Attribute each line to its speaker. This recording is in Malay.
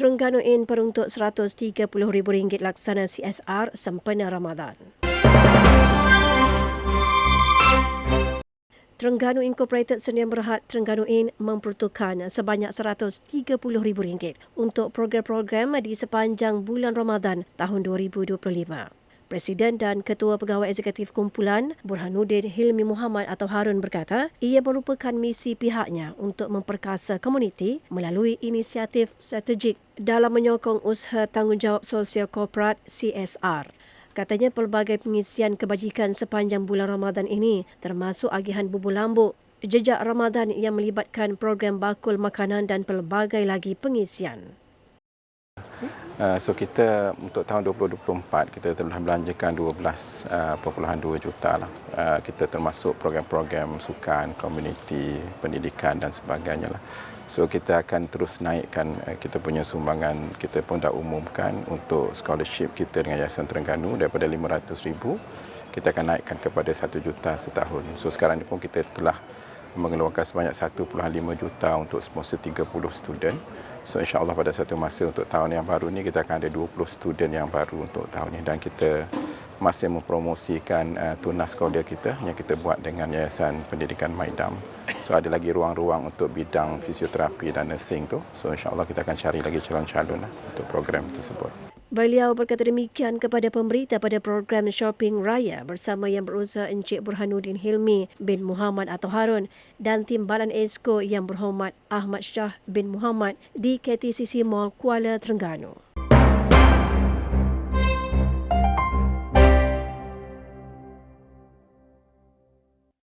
Speaker 1: Terengganu In peruntuk RM130,000 laksana CSR sempena Ramadan. Terengganu Incorporated Sdn Berhad Terengganu In memperuntukkan sebanyak RM130,000 untuk program-program di sepanjang bulan Ramadan tahun 2025. Presiden dan Ketua Pegawai Eksekutif Kumpulan Burhanuddin Hilmi Muhammad atau Harun berkata ia merupakan misi pihaknya untuk memperkasa komuniti melalui inisiatif strategik dalam menyokong usaha tanggungjawab sosial korporat CSR. Katanya pelbagai pengisian kebajikan sepanjang bulan Ramadan ini termasuk agihan bubur lambuk, jejak Ramadan yang melibatkan program bakul makanan dan pelbagai lagi pengisian.
Speaker 2: Uh, so kita untuk tahun 2024 kita telah belanjakan 12.2 juta lah. Uh, kita termasuk program-program sukan, komuniti, pendidikan dan sebagainya lah. So kita akan terus naikkan uh, kita punya sumbangan kita pun dah umumkan untuk scholarship kita dengan Yayasan Terengganu daripada 500,000 kita akan naikkan kepada 1 juta setahun. So sekarang ni pun kita telah mengeluarkan sebanyak 1.5 juta untuk sponsor 30 student. So insyaAllah pada satu masa untuk tahun yang baru ni kita akan ada 20 student yang baru untuk tahun ini dan kita masih mempromosikan uh, tunas sekolah kita yang kita buat dengan Yayasan Pendidikan Maidam. So ada lagi ruang-ruang untuk bidang fisioterapi dan nursing tu. So insyaAllah kita akan cari lagi calon-calon lah untuk program tersebut.
Speaker 1: Beliau berkata demikian kepada pemberita pada program Shopping Raya bersama yang berusaha Encik Burhanuddin Hilmi bin Muhammad atau Harun dan Timbalan Esko yang berhormat Ahmad Shah bin Muhammad di KTCC Mall Kuala Terengganu.